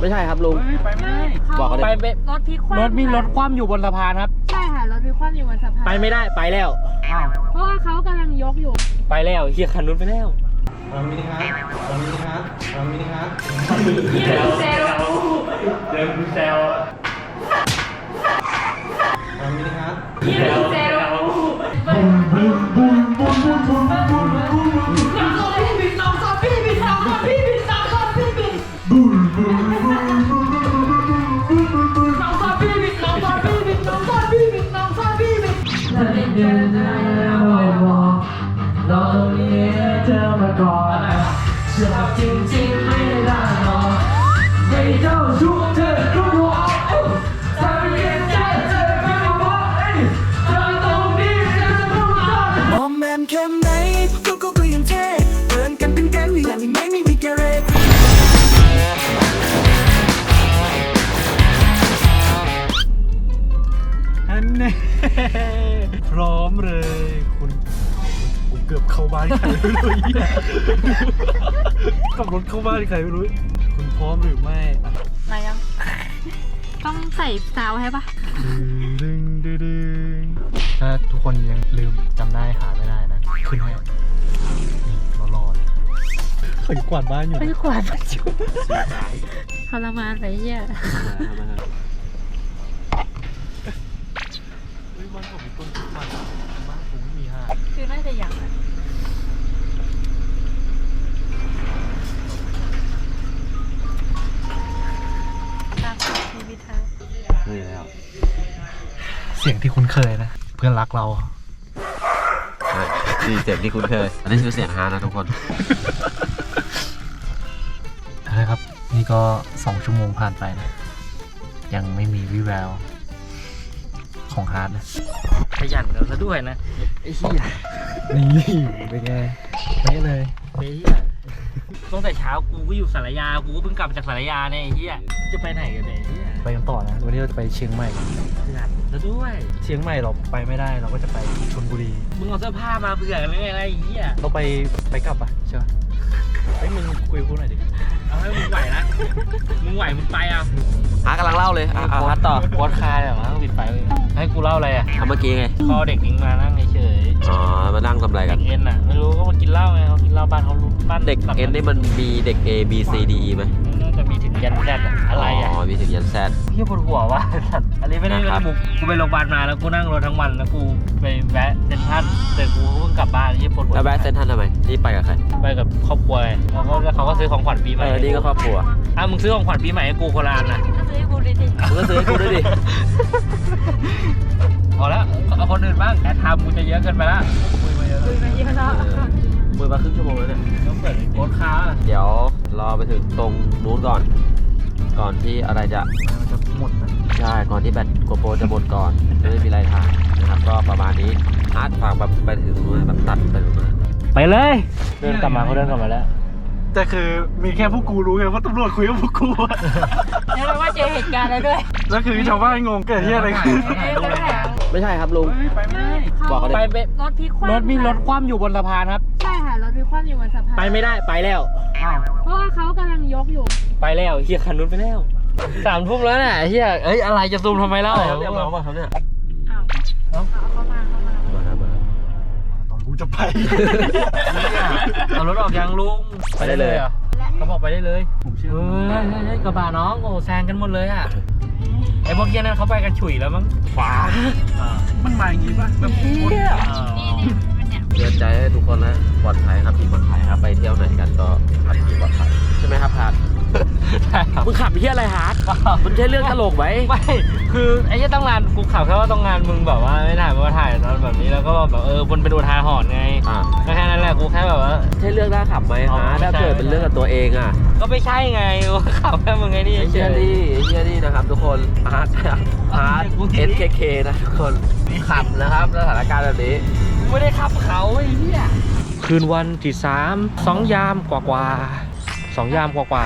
ไม่ใช่ครับลุง ไปไม่ได้บอกเขาไปเลยไปรถพลิกคว่ำรถมีรถคว่ำอยู่บนสะพานครับ ใช่ค่ะรถพลิกคว่ำอยู่บนสะพานไปไม่ได้ไปแล้ว อ้าว เพราะว่าเขากำลังยกอยู่ ไปแล้วเฮียคันนู้นไปแล้วเรามินิฮาร์ดเรามินิฮาร์ดเรามินิฮาร์ดเซลเดินแซวเรามินิฮาร์ดเซลเรา บเข้าบ้านใครไม่รู้เหี้ยขับรถเข้าบ้านใครไม่รู้ คุณพร้อมหรือไม่อะมายัง ต้องใส่ซาวให้ปะดึงดึงดึงถ้าทุกคนยังลืมจำได้หาไม่ได้นะ ขึ้นให้นี่รอรอเลยเขาอยู่กวาดบ้านอยู่ไม่นะขวานประจุทรมานไปเหี้ยเที่คุ้นเคยนะ เพื่อนรักเรา นี่เสียงที่คุ้นเคย อันนี้คือเสียงฮานะทุกคน นะครับ นี่ก็สองชั่วโมงผ่านไปนะ ยังไม่มีวิแวว ของฮาร์ดนะ ขยันกันซะด้วยนะ ไอ้เหี้ยนี่เป็นไงไม่เลย ไอ้เหี้ย ตั้งแต่เช้ากูก็อยู่สารยา กูก็เพิ่งกลับมาจากสารยาเนี่ยไอ้เหี้ยจะไปไหนกันเนี่ยไอ้เหี้ยไปกันต่อนะ วันนี้เราจะไปเชียงใหม่กันขยันซะด้วย เชียงใหม่เราไปไม่ได้เราก็จะไปชลบุรี มึงเอาเสื้อผ้ามาเผื่อกันเลยไงไอ้เหี้ยเราไปไปกลับอะใช่ปะเฮ้ยมึงคุยกับกูหน่อยดิเอาให้มึงไหวนะมึงไหวมึงไปอะฮากำลังเล่าเลยอะอะฮัทต่อวอดคาเนี่ยมั้งปิดไฟไว้ให้กูเล่าอะไรอะ ทำเมื่อกี้ไง พอเด็กเองมานั่งเฉย อ๋อ มานั่งทำอะไรๆกัเด็น กเอ็นอะไม่รู้ก็มากินเหล้าไงเขากินเหล้าบ้านเขารู้บ้านเด็กเอ็นนี่มันมีเด็ก A B C D E ไหมน่าจะมีถึงยันแซดอะอะไรอะอ๋อ มีถึงยันแซด เฮียปวดหัวว่ะสัตว์อันนี้ไม่ได้นะไม่ครัได้บบุกกูไปโรงพยาบาลมาแล้วกูนั่งรถทั้งวันแล้วกูไปแวะเซ็นทรัลแต่กูเพิ่งกลับบ้านเฮียปวดหัวแล้วแวะเส้นทันทำไม นี่ไปกับใคร ไปกับครอบครัวไงแล้วก็แล้วเขาก็ซื้อของขวัญปีใหเอม่อ นี่ก็ครอบครัวอะมึงซื้อของขวัญปีใหม่ให้กูโคนละอันนะก็ซื้อให้กูดิดิมึงก็ซื้อให้กูด้วยดิ พอแล้วเอาคนอื่นบ้างแต่ทำกูจะเยอะเกินไปละคุยมาเยอะคุยมาเยอะแล้วมือมาครึ่งชั่วโมงแล้วเนี่ยต้องเปิดโค้ดค้าเดี๋ยวรอไปถึงตรงนู้นก่อน ก่อนที่อะไรจะมันจะหมดนะใช่ก่อนที่แบตโกโปรจะหมดก่อนจะไม่มีอะไรถ่ายนะครับก็ประมาณนี้ฮาร์ดฝากแบบไปถึงตรงนู้นแบบตัดไปตรงนู้นไปเลยเดินกลับมาเขาเดินกลับมาแล้วแต่คือมีแค่พวกกูรู้ไงเพราะตำรวจคุยกับพวกกูอะแล้วเราว่าเจอเหตุการณ์แล้วด้วย แล้วคือชาวบ้านงงเกิดที่อะไรขึ้น เอ้ยแล้วแถมไม่ใช่ครับลุง ไปไม่ได้บอกเขาเลยไปไปรถพลิกคว่ำรถมีรถคว่ำอยู่บนสะพานครับ ใช่ค่ะรถพลิกคว่ำอยู่บนสะพานไปไม่ได้ไปแล้ว เพราะว่าเขากำลังยกอยู่ ไปแล้วเฮียคันนู้นไปแล้วสามทุ่มแล้วน่ะเฮียเอ้ยอะไรจะซูมทำไมเล่าเรียบร้อยป่ะครับเนี่ยอ้าวเอาเข้ามาเข้ามามาครับมาครับตอนกูจะไปเอารถออกยังลุงไปได้เลยหรอเขาบอกไปได้เลยเฮ้ยเฮ้ยเฮ้ยกระบะน้องโอ้แซงกันหมดเลยอะ ไอ้พวกเหี้ยนั้นเขาไปกันฉุยแล้วมั้งขวามันมาอย่างงี้ป่ะแบบคนนี่นี่มันเนี่ยเตือนใจให้ทุกคนนะปลอดภัยครับที่ปลอดภัยครับไปเที่ยวไหนกันก็ขับขี่ปลอดภัยใช่ไหมครับฮาร์ดใช่ครับมึงขับไปเที่ยวอะไรฮาร์ดมันใช่เรื่องตลกไหมไม่คือไอ้เหี้ยต้องงานกูขับแค่ว่าต้องงานมึงแบบว่าไม่ถ่ายมาถ่ายตอนแบบนี้แล้วก็แบบเออบนเป็นอุทาหรณ์ไงอ่าก็แค่นั้นแหละกูแค่แบบว่าใช่เรื่องน่าขับไหมอ๋อฮาร์ดถ้าไม่ใช่เกิดเป็นเรื่องกับตัวเองอะ ก็ไม่ใช่ไงกูขับแค่มึงไงนี่ไอ้เฉเชี่ยยนี่ไอ้เชี่ยนี่นะครับทุกคนฮาร์ดฮาร์ด SKK นะทุกคนขับนะครับสถานการณ์แบบนี้กูไม่ได้ขับเขาไอ้เหี้ยคืนวันที่สามสองยามกว่ากว่าๆสองยามกว่ากว่า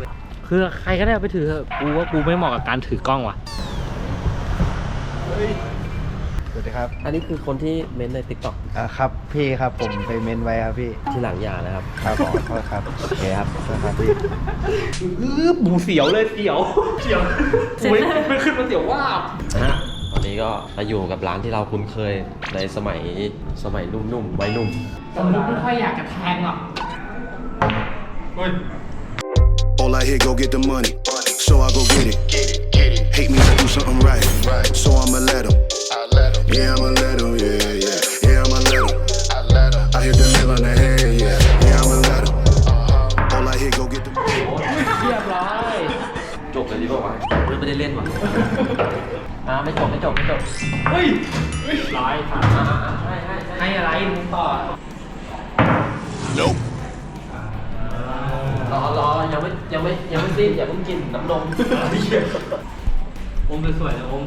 ๆคือใครก็ได้เอาไปถือเถอะกูว่ากูไม่เหมาะกับการถือกล้องว่ะส วัสดีครับอันนี้คือคนที่เม้นในติ๊กต็อกอ่าครับพี่ครับผมไปเมนไว้ครับพี่ที่หลังอย่านะครับครับขอโทษครับโอเคครับขอโทษครับพี่อื้อบูเสียวเลยเสียวเสียวไม่ไม่ขึ้นมาเสียวว่าบนะฮะตอนนี้ก็มาอยู่กับร้านที่เราคุ้นเคยในสมัยสมัยหนุ่มๆวัยหนุ่มสมมติไม่ค่อยอยากจะแทงหรอก All I hear, go get the money. So I go get it. Hate me to do something right. So I'ma let him. Yeah, I'ma let him. Yeah, yeah. Yeah, I'ma let him. I hit the nail on the head. Yeah, yeah, I'ma let him. All I hear, go get the money. เรียบร้อยจบเลยดีกว่าวะไม่ได้เล่นว่ะอ่าไม่จบไม่จบไม่จบเฮ้ยร้อยผ่านให้อะไรมึงต่อ Nope. รอรอยังไม่ยังไม่ยังไม่สิ้นอย่าเพิ่งกินน้ำนม อมสวยๆนะอม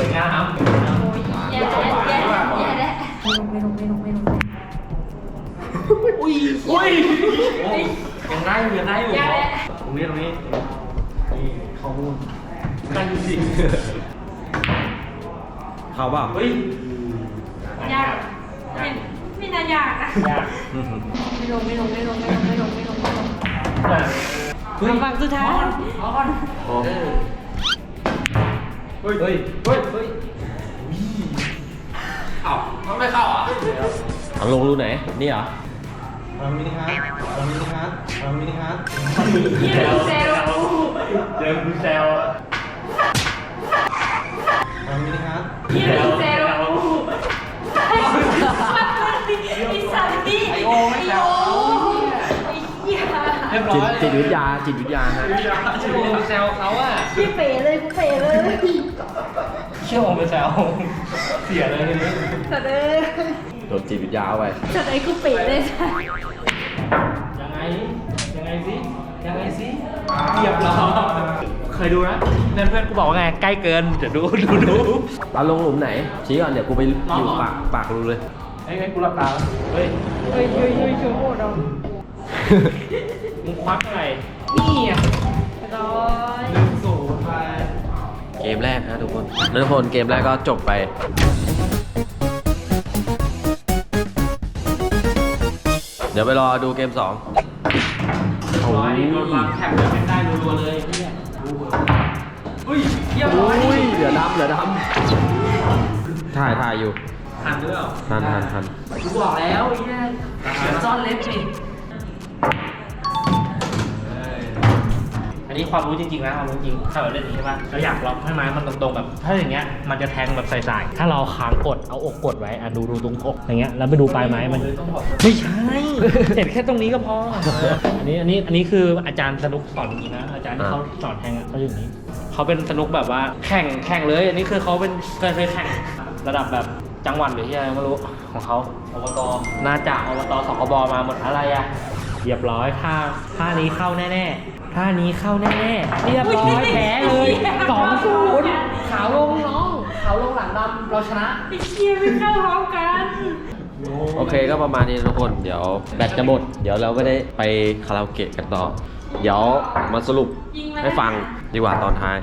วยงามแย่แล้วแย่แล้วแย่แล้วไม่ลงไม่ลงไม่ลงไม่ลงอุ้ยอุ้ยยังได้อยู่ยังได้อยู่ตรงนี้ตรงนี้นี่ข้อมูลได้จริงเขาเปล่าเฮ้ยยากไม่ไม่น่ายากนะไม่ลงไม่ลงไม่ลงไม่ลงไม่ลงไม่ลงไม่ลงฝั่งสุดท้ายเอาก่อนโอ้ เฮ้ย เฮ้ย เฮ้ยเฮ้ยเอ้ามันไม่เข้าอะเอาลงรูไหน นี่เหรอเรามินิฮาร์ดเรามินิฮาร์ดเรามินิฮาร์ดเยี่ยมเซลล์เจอคุณแซวเรามินิฮาร์ดเยี่ยมเซล เรียบร้จิอตยจิตวิทยาจิตวิทยาฮะเชื่อผมไปแซวเขาอะพี่เป๋เลยกูเป๋เลยเชื่อผมไปแซวเสียเลยทีนี้สัตว์เอ้ยโดนจิตวิทยาเอาไปสัตว์ไอ้กูเป๋เลยสัตว์ยังไงยังไงสิยังไงสิเรียบร้อยเคยดูนะเพื่อนเพื่อนๆกูบอกว่าไงใกล้เกินเดี๋ยวดูดูดูเอาลงหลุมไหนชี้ก่อนเดี๋ยวกูไปอลองยู่เหรอปากปากรูเลยเฮ้ยกูหลับตาแล้วเฮ้ยเฮ้ยเฮ้ยเฮ้ยโชว์โหดเอา มึงควักอะไรนี่อะร้อยหนึ่งศูนย์ไปเกมแรกฮะทุกคนแล้วทุกคนเกมแรกก็จบไปเดี๋ยวไปรอดูเกมสองร้อยโดนวางแท็บแบบได้รัวๆเลยเนี่ยอุ้ยเยี่ยมร้อยอุ้ยเหลือดำเหลือดำถ่ายถ่ายอยู่ ทันหรือเปล่าทันทันทันกูบอกแล้วไอ้เนี่ยเดี๋ยวซ่อนเล็บสิ อันนี้ความรู้จริงๆนะความรู้จริงถ้าเราเล่นอย่างนี้ใช่ป่ะเราอยากล็อกให้ไม้มันตรงๆแบบถ้าอย่างเงี้ยมันจะแทงแบบใส่ๆถ้าเราค้างกดเอาอกกดไว้อะดูดูตรงอกอย่างเงี้ยแล้วไปดูปลายไม้มันไม่ใช่เห็นแค่ตรงนี้ก็พออันนี้อันนี้อันนี้คืออาจารย์สนุกสอนจริงๆนะอาจารย์ที่เขาสอนแทงอะเขาอยู่อย่างนี้เขาเป็นสนุกแบบว่าแข่งแข่งเลยอันนี้คือเขาเป็นเคยเคยแข่งระดับแบบจังหวัดหรือที่อะไรไม่รู้ของเขาอบตน่าจะอบตสกบมาหมดอะไรอะเรียบร้อยท่าท่านี้เข้าแน่ๆ ท่านี้เข้าแน่ๆเรียบร้อยแพ้เลยสองศูนย์ขาวลงน้องขาวลงหลังดำเราชนะ ไอ้เชี่ยไม่เข้าพร้อมกัน โอเคก็ประมาณนี้นะทุกคน เดี๋ยวแบตจะหมด เดี๋ยวเราก็ได้ไปคาราโอเกะกันต่อ เดี๋ยวมาสรุปให้ฟังดีกว่าตอนท้าย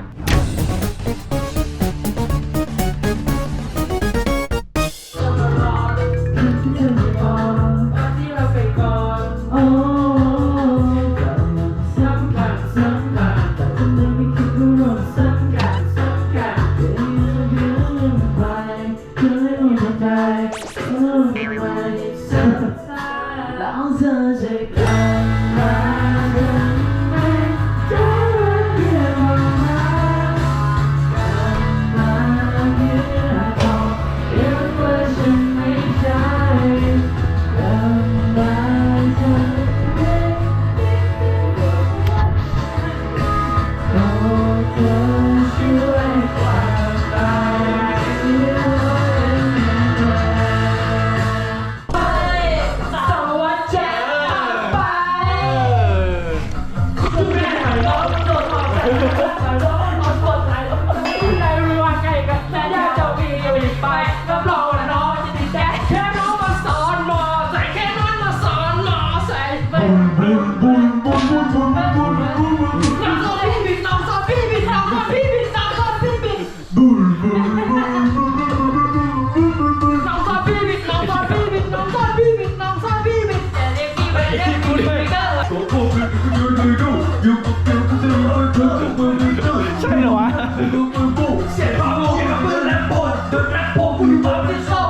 เสียงฟังโลกกับเพื่อนและปนเดินแรปโปกูอยู่บ้านที่โซ่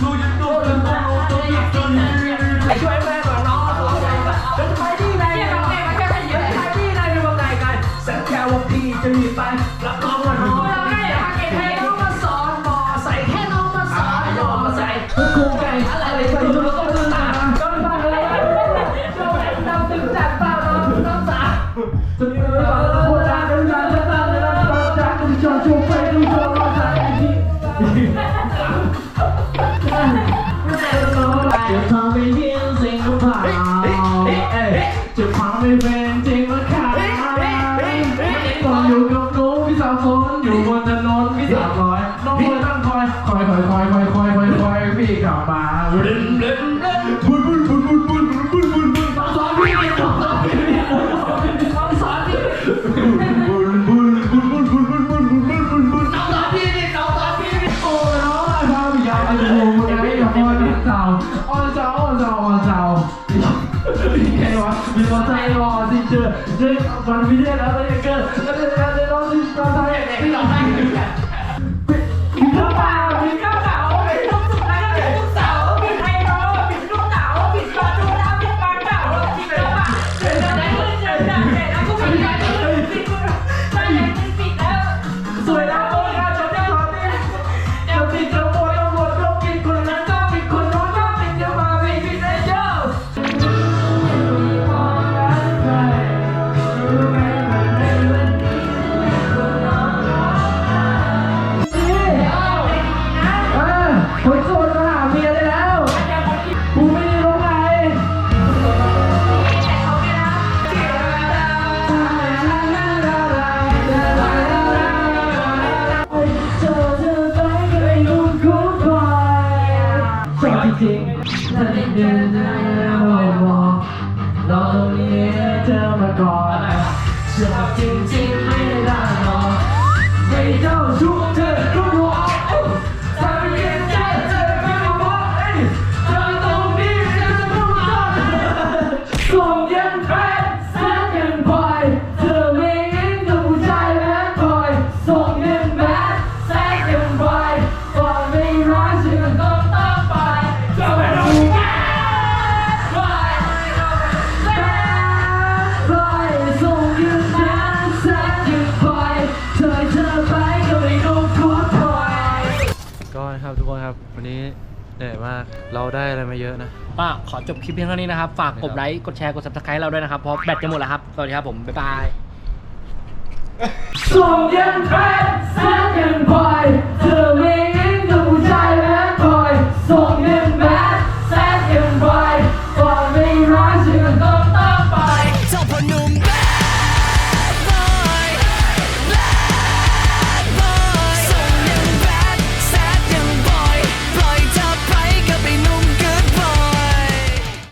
กูยังโดนเดินโดนตัวอยากจนช่วยแม่ก่อนน้องจะไปที่ไหนจะไปที่ไหนว่าไงกันสัญญาว่าพี่จะรีไปรับรองว่าน้องให้น้องมาสอนมอใส่แค่น้องมาสอนมอใส่กูไก่อะไรไปดูแล้วก็ลืมตาจนฟังอะไรจนดำตึงจัดตาน้องน้ำตาจะมีอะไรบ้าง เล่นเล่นเล่นบุญบุญบุญบุญบุญบุญบุญบุญต้องสอนพี่ต้องสอนพี่ต้องสอนพี่บุญบุญบุญบุญบุญบุญบุญบุญบุญบุญบุญต้องสอนพี่นี่ต้องสอนพี่โอ้ยน้องไอ้พาพี่ยาวจะดูมึงไงกับพ่อนเจ้าอ้อนเจ้าอ้อนเจ้าอ้อนเจ้าไงวะมีคนใจรอสิเจอเจอวันวิเทศแล้ว รอตรงนี้เธอมาก่อนชอบจริงๆไม่ได้หรอกไม่เจ้าชู้ วันนี้เหนื่อยมากเราได้อะไรมาเยอะนะป้าขอจบคลิปเพียงเท่านี้นะครับ ฝากกดไลค์ กดแชร์ กด subscribe เราด้วยนะครับ เพราะแบตจะหมดแล้วครับ สวัสดีครับผม บ๊ายบาย ส่งยังแฟนแส